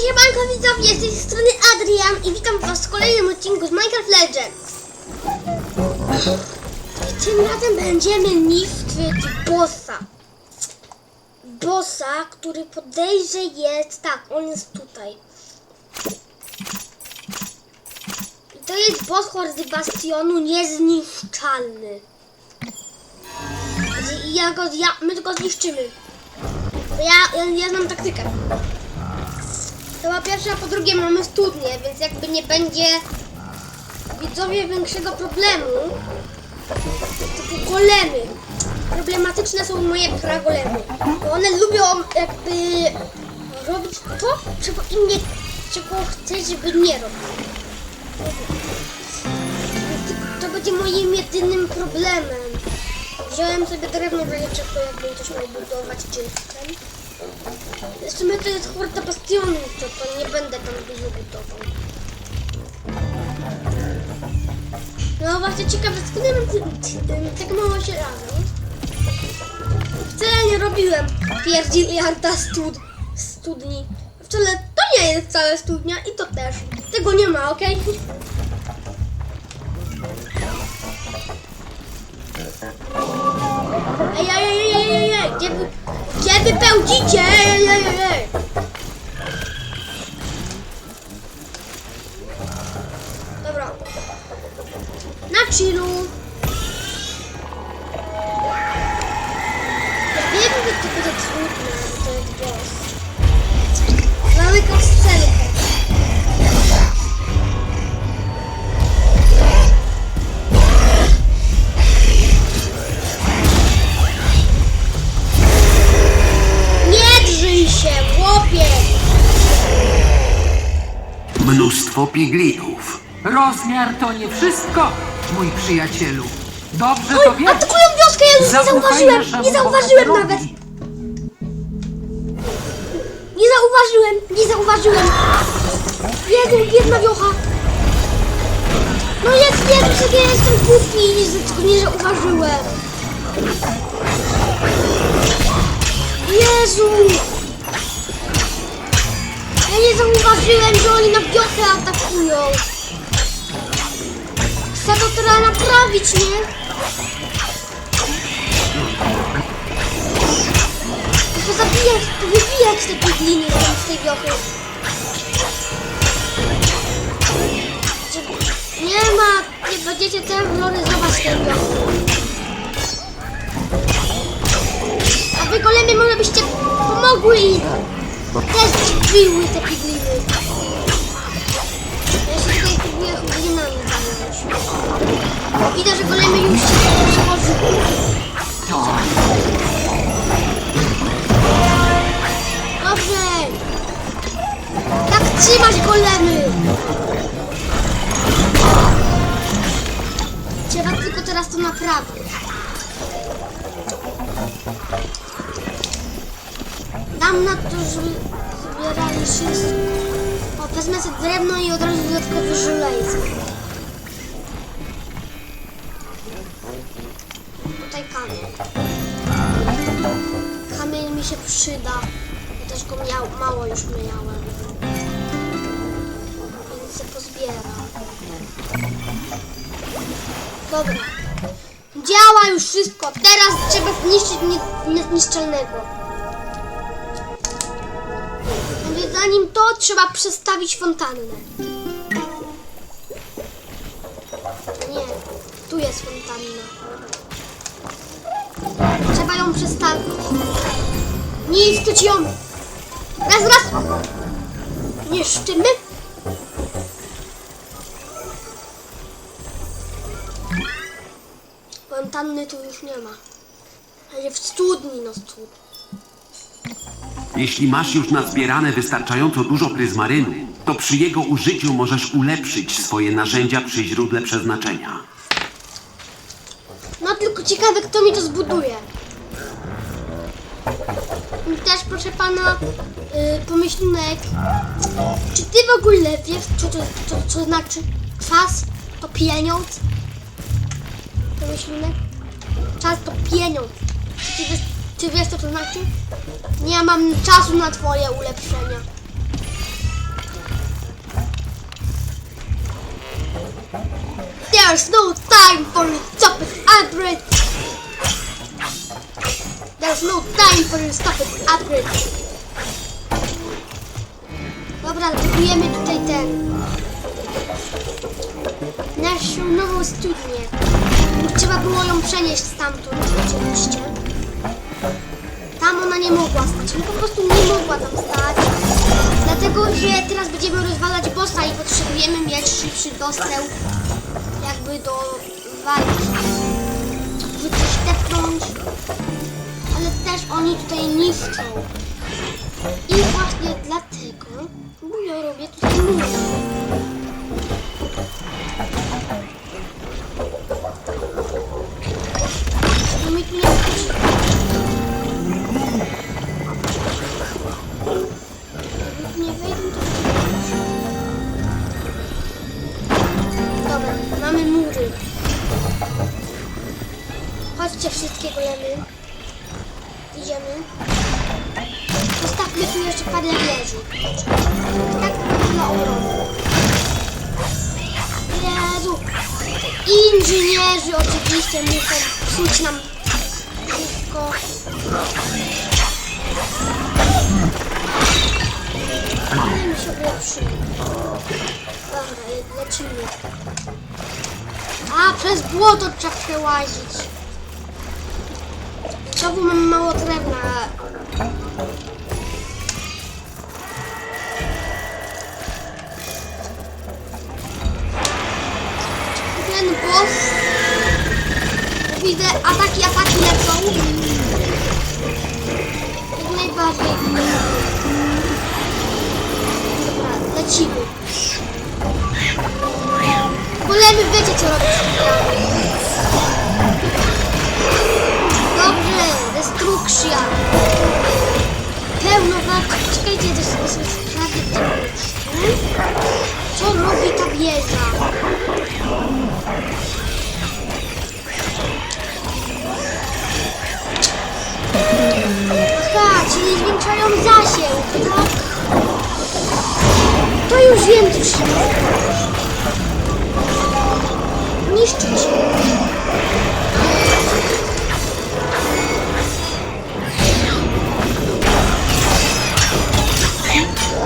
siemanko widzowie, z tej strony Adrian i witam was w kolejnym odcinku z Minecraft Legends. I tym razem będziemy niszczyć bossa. Bossa, który podejrzę jest, tak, on jest tutaj. I to jest boss Hordy Bastionu niezniszczalny. Ja go, ja, my go zniszczymy. Ja, ja, ja znam taktykę. To po pierwsze, a po drugie mamy studnię, więc jakby nie będzie widzowie większego problemu. Tylko golemy. Problematyczne są moje pragolemy. Bo one lubią jakby robić to, czego im nie, czego chcę, żeby nie robić. To będzie moim jedynym problemem. Wziąłem sobie drewno w jakbym coś miał budować czy ten. W sumie to jest horda bastionu, to, to nie będę tam dużo budował. No właśnie ciekawe, skąd ja mam tak mało się razem. Wcale nie robiłem pierdziliarda stud, studni. Wcale to nie jest wcale studnia i to też. Tego nie ma, okej? Ej, ej, ej, ej, ej, ej, gdzie wy, gdzie wy pełdzicie? Ej, ej, ej, ej. Dobra. Na chillu. Mnóstwo piglinów. Rozmiar to nie wszystko, mój przyjacielu. Dobrze to Oj, wiesz. atakują wioskę, ja już nie Zaufaj zauważyłem, naszemu nie zauważyłem bohaterowi. nawet. Nie zauważyłem, nie zauważyłem. Jezu, biedna wiocha. No jest, Jezu, jak ja jestem głupi, że tylko nie zauważyłem. Jezu. Ja nie zauważyłem, że oni na wiochę atakują. Chcę to teraz naprawić, nie? To zabijać, wybijać te pigliny tam z tej wiochy. Nie ma, nie będziecie terroryzować tej wiochy. A wy golemy może byście też biły te pigliny. Ja się tutaj próbuję piglinami zająć. Widzę, że golemy już się przechodzą. Dobrze! Tak trzymać golemy! Trzeba tylko teraz to naprawić. Dam na to, zbierali wszystko. O, wezmę sobie drewno i od razu dodatkowy żelazko. Tutaj kamień. Kamień mi się przyda. Ja też go miał, mało już miałem. Więc się pozbieram. Dobra. Działa już wszystko. Teraz trzeba zniszczyć nie- niezniszczalnego. Zanim to trzeba przestawić fontannę. Nie, tu jest fontanna. Trzeba ją przestawić. Niszczyć ją. Raz, raz. Niszczymy. Fontanny tu już nie ma. Ale w studni, no studni. Jeśli masz już nazbierane wystarczająco dużo pryzmarynu, to przy jego użyciu możesz ulepszyć swoje narzędzia przy źródle przeznaczenia. No tylko ciekawe, kto mi to zbuduje. I też proszę pana, yy, pomyślnik, czy ty w ogóle wiesz, co to, co znaczy czas to pieniądz? Pomyślnik, czas to pieniądz. Czy ty wiesz, czy wiesz co to znaczy? Nie mam czasu na twoje ulepszenia. There's no time for stupid upgrade. There's no time for stupid upgrade. Dobra, kupujemy tutaj ten. Naszą nową studnię. Trzeba było ją przenieść stamtąd oczywiście. Ona nie mogła stać. No po prostu nie mogła tam stać. Dlatego, że teraz będziemy rozwalać bossa i potrzebujemy mieć szybszy dostęp jakby do walki. Żeby coś tepnąć. Ale też oni tutaj niszczą. I właśnie dlatego ja robię tutaj mury. Mamy mury. Chodźcie wszystkie golemy. Idziemy. Postawmy tu jeszcze parę wieży. Tak dla obrony. Jezu! Inżynierzy oczywiście muszą psuć nam wszystko. Ale mi się ulepszyło. Lecimy. A, przez błoto trzeba przełazić. Znowu mam mało drewna. Ten boss. Widzę ataki, ataki lecą. Jak najbardziej. Dobra, lecimy. Golemy wiecie co robić. Dobrze, destrukcja. Pełno walki. Czekajcie, też sobie sprawdzę gdzie byliśmy. Co robi ta wieża? Aha, czyli zwiększają zasięg, tak? To już wiem, co się niszczyć.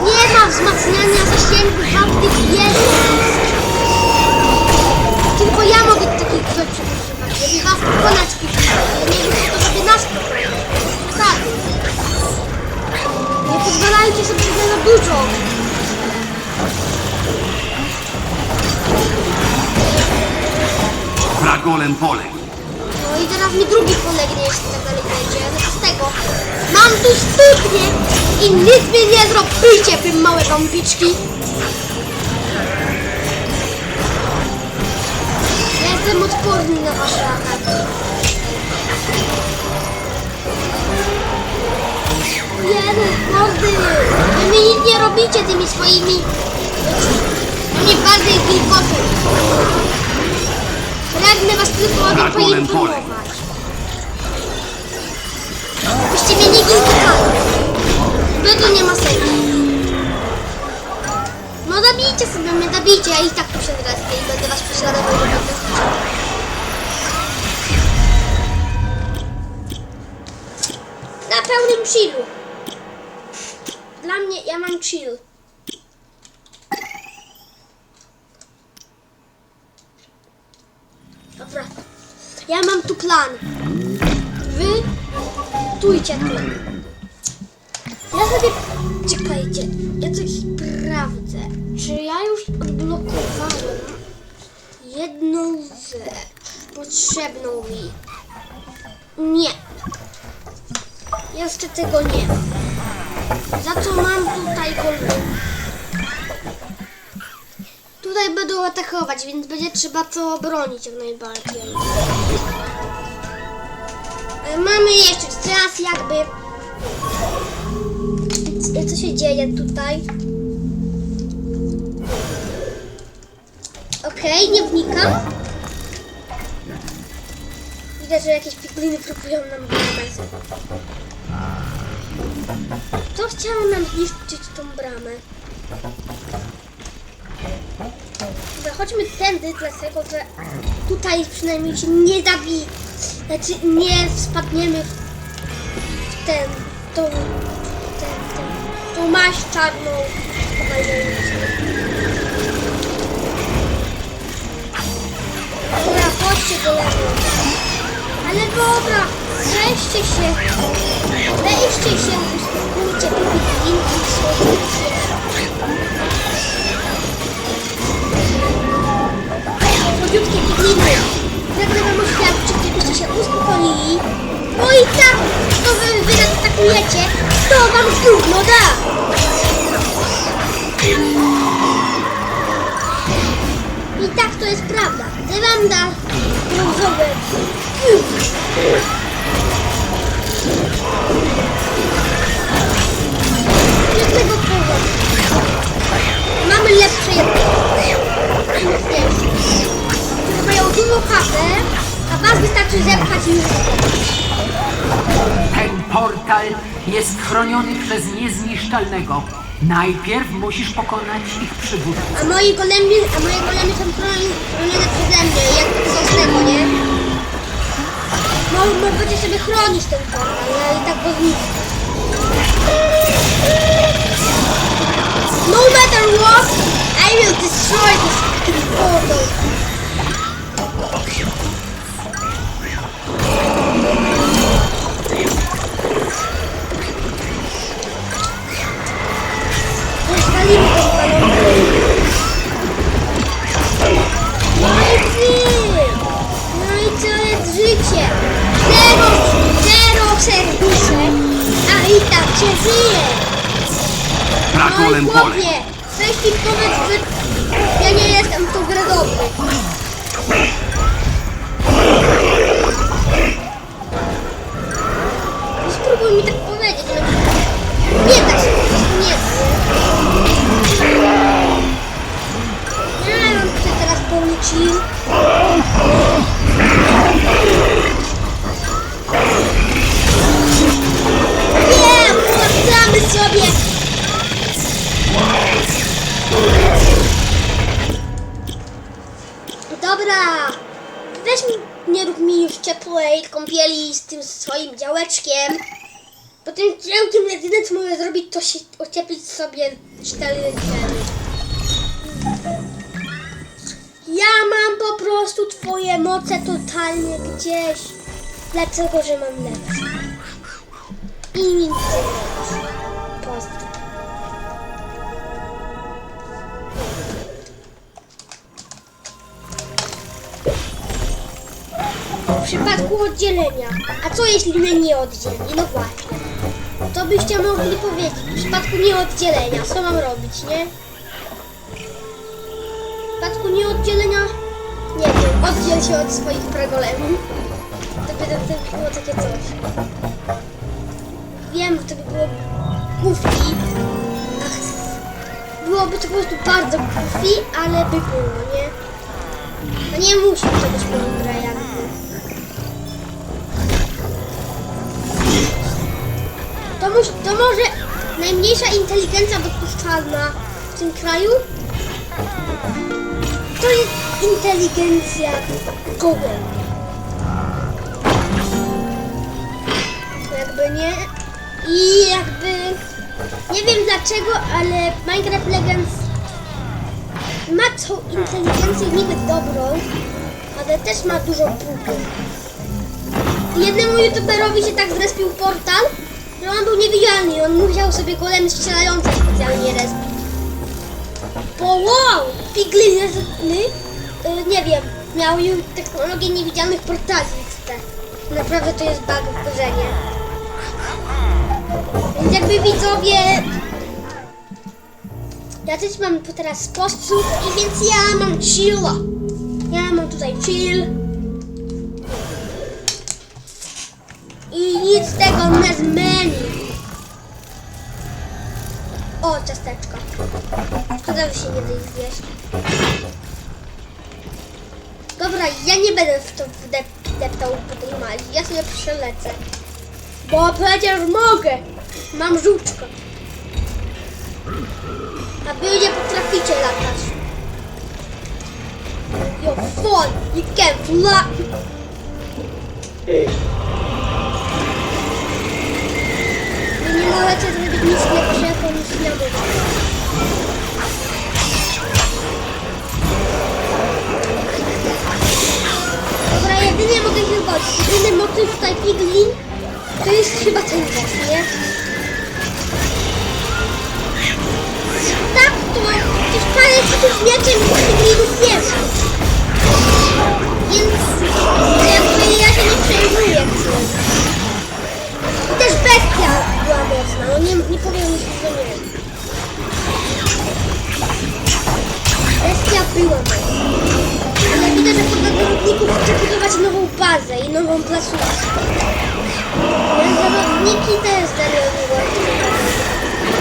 Nie ma wzmacniania zasięgu żadnych wieży. Tylko ja mogę takich rzeczy żeby was pokonać ale nie wiem to, żeby nas pokonać. Tak. Nie pozwalajcie sobie na dużo. Fragolem poległ. No i teraz mi drugi polegnie, jeśli tak dalej będzie. No z tego? Mam tu studnię i nic mi nie zrobicie, wy małe gąbiczki. Ja jestem odporny na wasze ataki. Jeden mordy! Wy mi nic nie robicie tymi swoimi... No nie bardziej wilgotem. Pragnę was tylko o tym poinformować. Byście mnie nie gilgotali. Bydło nie ma sensu. No zabijcie sobie mnie, zabijcie, ja i tak zrespię i będę was prześladował. Na pełnym chillu. Dla mnie, ja mam chill. Dobra. Ja mam tu plan. Wy tujcie tu. Ja sobie... Czekajcie. Ja coś sprawdzę. Czy ja już odblokowałem jedną rzecz potrzebną mi? Nie. Jeszcze tego nie. Za co mam tutaj golem? Tutaj będą atakować, więc będzie trzeba to obronić jak najbardziej. E, Mamy jeszcze teraz jakby... C- Co się dzieje tutaj? Okej, nie wnikam. Widać, że jakieś pigliny próbują nam bramę. To chciało nam zniszczyć tą bramę. Dobra, chodźmy tędy, dlatego że tutaj przynajmniej się nie zabi... Znaczy nie spadniemy w ten, tą, ten, ten, tą maść czarną. Dobra, chodźcie do lewo. Ale dobra, weźcie się, weźcie się, uspokójcie, pipitlinki, słodzicie. Słodziutkie pigliny. Pragnę wam oświadczyć, żebyście się uspokoili, bo i tak, to wy, wy nas atakujecie, to wam gówno da. I tak to jest prawda. Ty wam da brązowe. Jednego powodu. Mamy lepsze jednego. Mają dużo HP, a was wystarczy zepchać i już. Ten portal jest chroniony przez niezniszczalnego. Najpierw musisz pokonać ich przywódcę. A moi golemy, a moje golemy są chroni- chronione przeze mnie, jak tego, nie? No, możecie sobie chronić ten portal, ja i tak go zniszczę. No matter what, I will destroy this portal. I tak się żyje. No i Drakolem pole. chłopie, weź mi powiedz, że ja nie jestem gdzieś. Dlaczego, że mam lepsze? I nic nie. W przypadku oddzielenia. A co jeśli mnie nie oddzieli? No właśnie. To byście mogli powiedzieć. W przypadku nieoddzielenia. Co mam robić, nie? W przypadku nieoddzielenia, nie wiem, oddziel się od swoich pregolemów. By, by było takie coś. Wiem, że to by było goofy. Byłoby to po prostu bardzo goofy, ale by było, nie? No nie musi to być mądre jakby. To, mus, to może najmniejsza inteligencja dopuszczalna w tym kraju? To jest inteligencja gołębia. Jakby nie. I jakby. Nie wiem dlaczego, ale Minecraft Legends ma tą inteligencję niby dobrą, ale też ma dużo bugów. Jednemu youtuberowi się tak zrespił portal, że on był niewidzialny on musiał sobie golemy strzelające specjalnie respić. Bo wow! Pigliny, y, nie wiem, miał już technologię niewidzialnych portali XT. Naprawdę to jest bug w? Jakby widzowie... Ja też mam tu teraz sposób i więc ja mam chilla. Ja mam tutaj chill. I nic z tego nie zmieni. O, ciasteczka. Szkoda, że się nie da zjeść. Dobra, ja nie będę w to wdep- deptał po tej mali. Ja sobie przelecę. Bo przecież mogę. Mam żółczkę. A wy nie potraficie latać. fall. You can fly. Wy nie możecie zrobić nic lepszego niż ja. Dobra, jedynie mogę się zgodzić. Jedyny motyw tutaj Piglin to jest chyba ten boss, nie? Tak, to przecież parę hitów mieczem Piglinów nie ma. Więc jakby ja się nie przejmuję tym. I też bestia była mocna, no nie, nie powiem, że nie. Bestia była mocna. Ale widzę, że budować nową bazę i nową placówkę. Więc zawodniki też zdenerwowały.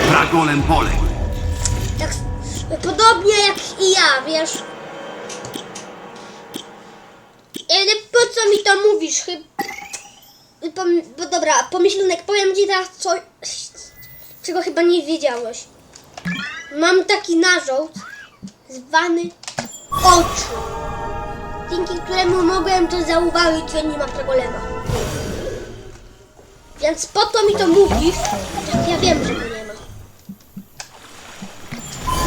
Fragolem poległ. Tak podobnie jak i ja, wiesz. Ale po co mi to mówisz? Chyba... Pom... Dobra, pomyślunek, powiem ci teraz coś, czego chyba nie wiedziałeś. Mam taki narząd zwany oczy. Dzięki któremu mogłem to zauważyć, że nie ma problemu. Więc po to mi to mówisz, jak ja wiem, że go nie ma.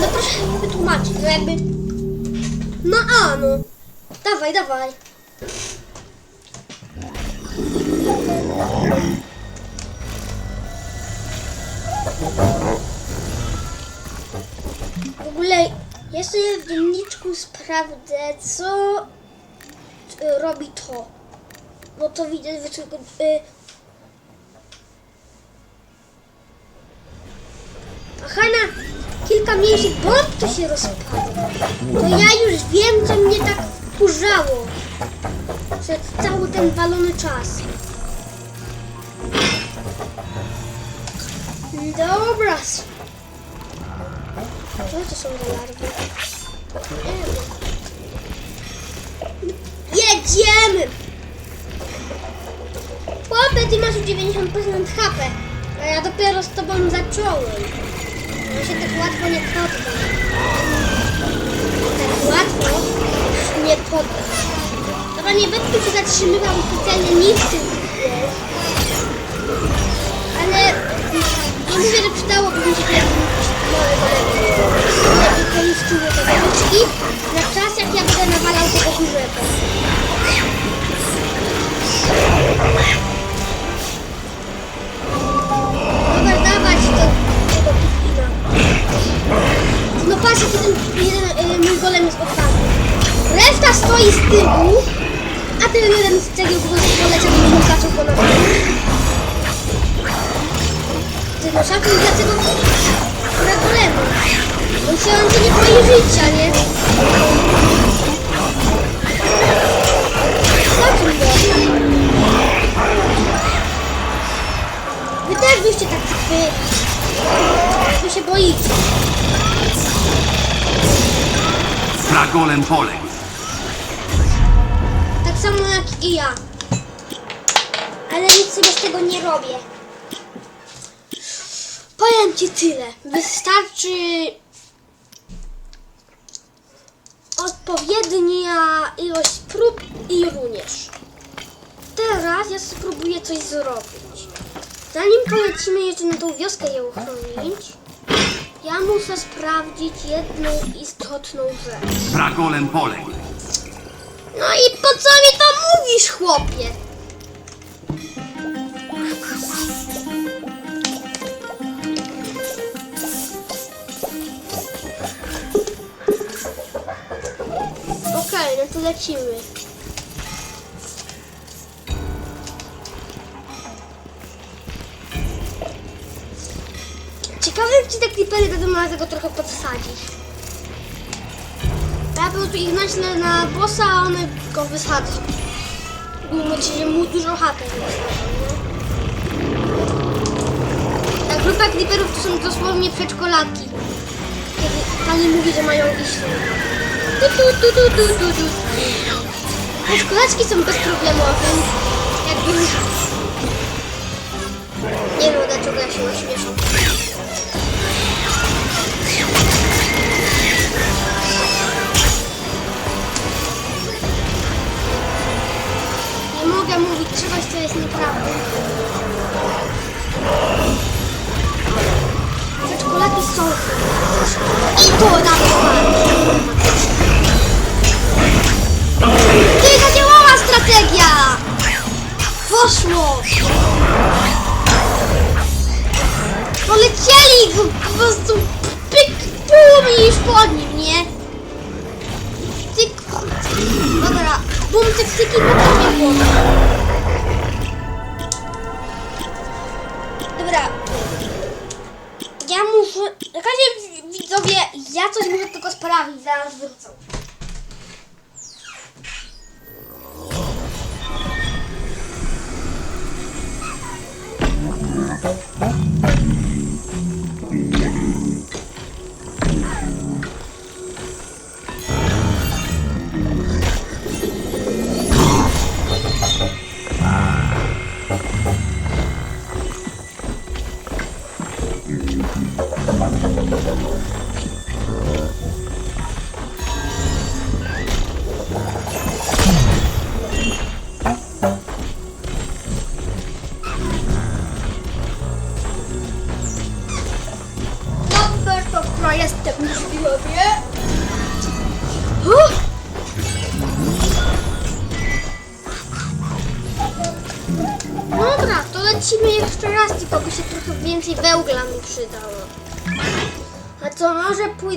No proszę mi wytłumaczyć, no jakby... No a, no. Dawaj, dawaj. W ogóle, ja sobie w dzienniczku sprawdzę, co y, robi to. Bo to widzę, że tylko... Aha, kilka mniejszych bomb to się rozpadło. To ja już wiem, co mnie tak wkurzało. Przez cały ten walony czas. Dobra. Co to są za larwy? Jedziemy! Chłopie, ty masz już 90% HP, a ja dopiero z tobą zacząłem. Ja się tak łatwo nie poddam. Tak łatwo nie poddam. Dobra, nie będę się zatrzymywał specjalnie nic tym. Ale nie mówię, że przydałoby mi się policzyły te tabliczki na czas, jak ja będę nawalał tego dużego. Patrz, jaki ten jeden, mój golem jest odważny. Reszta stoi z tyłu, a ten jeden z cegieł po prostu poleciał i już zaczął go nawalać. Ty no szacuj dla tego dla golemu. On się, on się nie boi życia, nie? Szacuj go. Wy też byście tak wy, wy się boicie. Fragolem poległ. Tak samo jak i ja. Ale nic sobie z tego nie robię. Powiem ci tyle. Wystarczy odpowiednia ilość prób i rumiesz. Teraz ja spróbuję coś zrobić. Zanim polecimy jeszcze na tą wioskę je uchronić, ja muszę sprawdzić jedną istotną rzecz. Fragolem poległ. No i po co mi to mówisz, chłopie? Okej, no to lecimy. Jak ci te klipery będą na tego trochę podsadzić. Ja po prostu ich naślę na bossa, a one go wysadzą. Mimo ci, że mu dużo HP nie? Ta grupa kliperów to są dosłownie przedszkolatki. Kiedy pani mówi, że mają iść. Tu, tu, tu, tu, tu, tu, tu. Przedszkolaczki są bezproblemowe. Jakby... Nie wiem, dlaczego ja się mogę mówić czegoś, co jest nieprawdą. Przedszkolaki są... I to na przykład! Ty zadziałała strategia! Poszło!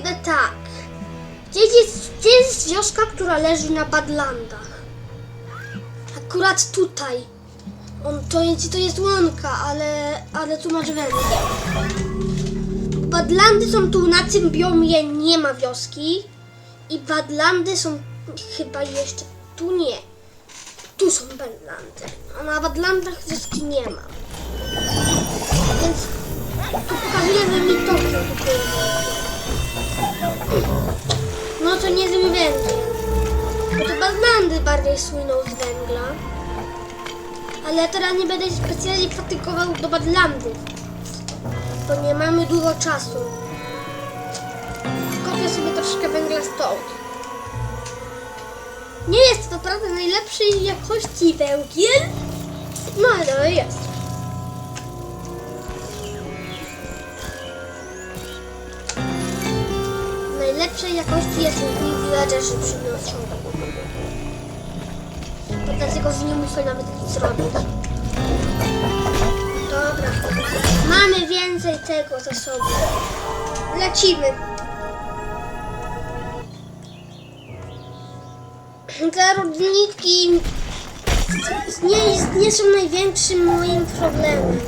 Pójdę tak. Gdzie jest, gdzie jest wioska, która leży na Badlandach? Akurat tutaj. On, to, jest, to jest łąka, ale, ale tu masz węgiel. Badlandy są tu na tym biomie, nie ma wioski. I Badlandy są chyba jeszcze tu nie. Tu są Badlandy. A na Badlandach wioski nie ma. Więc tu pokazujemy mi to, co tu było. No to nie z węgiel. Bo to Badlandy bardziej słyną z węgla. Ale ja teraz nie będę specjalnie praktikował do Badlandów bo nie mamy dużo czasu. Kopię sobie troszkę węgla stąd. Nie jest to naprawdę najlepszej jakości węgiel, no ale jest. Najlepszej jakości jest villagerzy przynoszą. To dlatego, że nie muszę nawet nic zrobić. Dobra. Mamy więcej tego za sobą. Lecimy. Te rodniki nie, nie są największym moim problemem.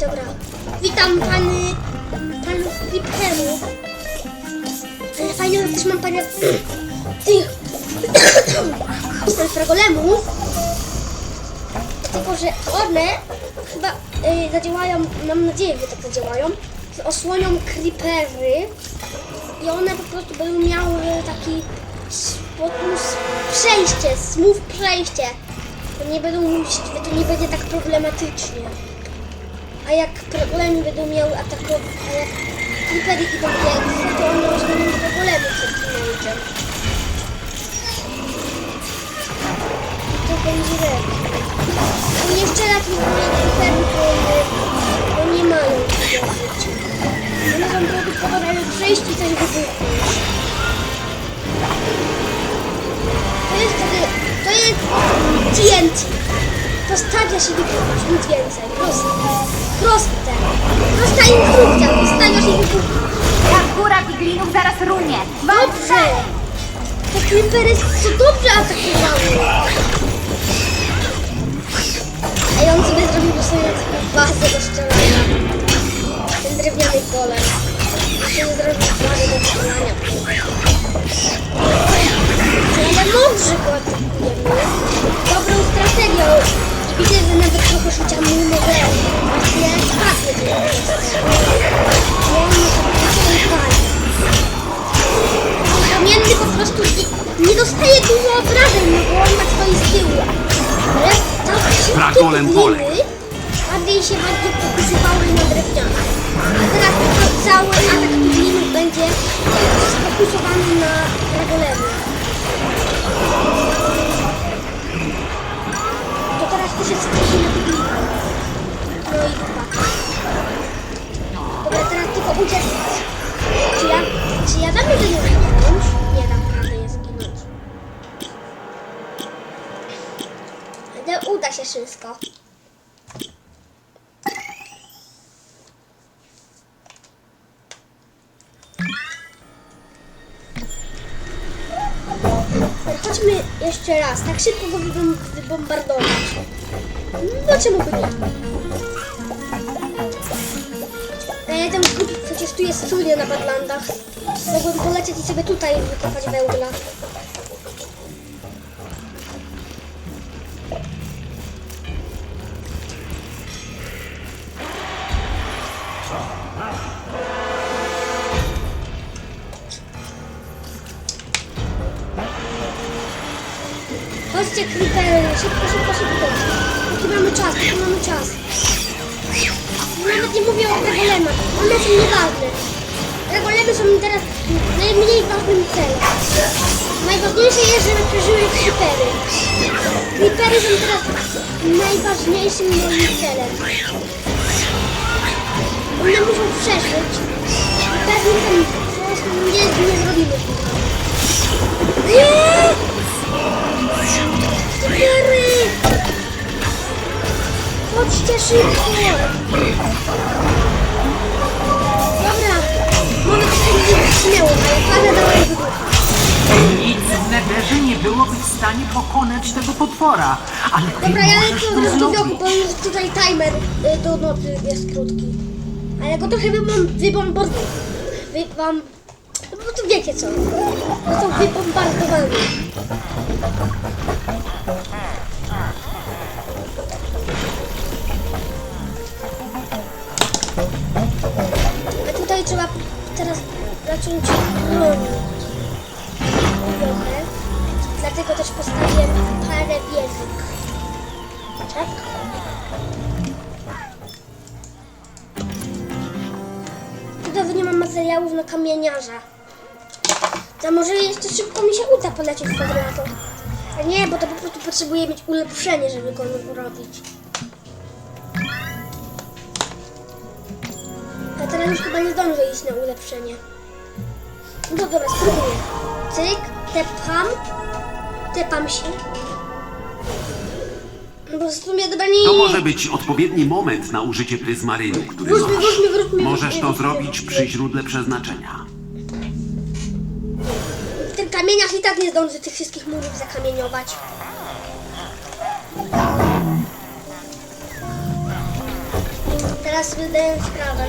Dobra. Witam pany, panów Flipherów. Ale fajnie, że też mam pana tych fragolemów. Tylko, że one chyba y, zadziałają, mam nadzieję, że tak zadziałają, że osłonią creepery i one po prostu będą miały taki przejście, smooth przejście. To nie będą to nie będzie tak problematycznie. A jak problemy będą miały atakować, a jak creepery idą większe, to one osłonią problemy przed teenagerem. to będzie lepiej. I jeszcze raz nie wiem, bo, bo nie mają takiego życia. One są produkowane przejść i coś wybuchnąć. To jest wtedy, to jest TNT. Postawia się wybuchać, nic więcej. Proste. Proste. Prosta instrukcja. Postawiasz i wybuchasz. Ta góra piglinów zaraz runie. Dobrze! Te creepery co dobrze atakowały. Ej, on sobie zrobił sobie taką bazę do strzelania. Ten drewniany golem. On sobie zrobił bazę do strzelania. Ale mądrze go atakujemy. Dobrą strategią. Widzę, że nawet trochę rzucia mu mogę. Właśnie spadnie do niego. Nie, on ma sobie pali. Kamienny po prostu nie, dostaje dużo obrażeń, no bo on tak stoi z tyłu. Ale tam wszystkie gliny bardziej się bardziej fokusowały na drewnianach. A teraz tylko cały szybko go wybom- wybombardować. No czemu by nie? E, ten, przecież tu jest studia na Badlandach. Mogłem polecieć i sobie tutaj wykopać węgla. Chodźcie, creepery, szybko, szybko, szybko. Jaki mamy czas, jaki mamy czas. Nawet nie mówię o regolemach, one są nieważne. Regulemy są teraz najmniej ważnym celem. Najważniejsze jest, żeby przeżyły creepery. Creepery są teraz najważniejszym moim celem. One muszą przeżyć. Pewnie po prostu nie, nie zrobimy. Nie! Creepery! Chodźcie szybko! Dobra, może to się nie śmiało, ale parę dałem wybuch. Nic w Nederze nie byłoby w stanie pokonać tego potwora, ale ty Dobra, ja możesz lecę od to razu do zrobić. bo już tutaj timer y, do nocy jest krótki. Ale go trochę wybom. Wybom... No to wiecie co. Został wybombardowany. A tutaj trzeba teraz zacząć bronić. Trochę. Dlatego też postawiłem parę wieżyk. Tak? Tutaj nie mam materiałów na kamieniarza. To może jeszcze szybko mi się uda polecieć w kwadrato. A nie, bo to po prostu potrzebuję mieć ulepszenie, żeby go urobić. A teraz już chyba nie zdążę iść na ulepszenie. No to dobra, spróbuję. Cyk, tepam, tepam się. No bo w sumie dobra nie... To może być odpowiedni moment na użycie pryzmarynu, który Wróćmy, masz. wróćmy, wróćmy, Możesz to wróćmy, zrobić wróćmy. przy źródle przeznaczenia. Ten kamieniarz i tak nie zdąży tych wszystkich murów zakamieniować. Teraz sobie zdaję sprawę.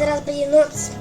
Zaraz będzie noc.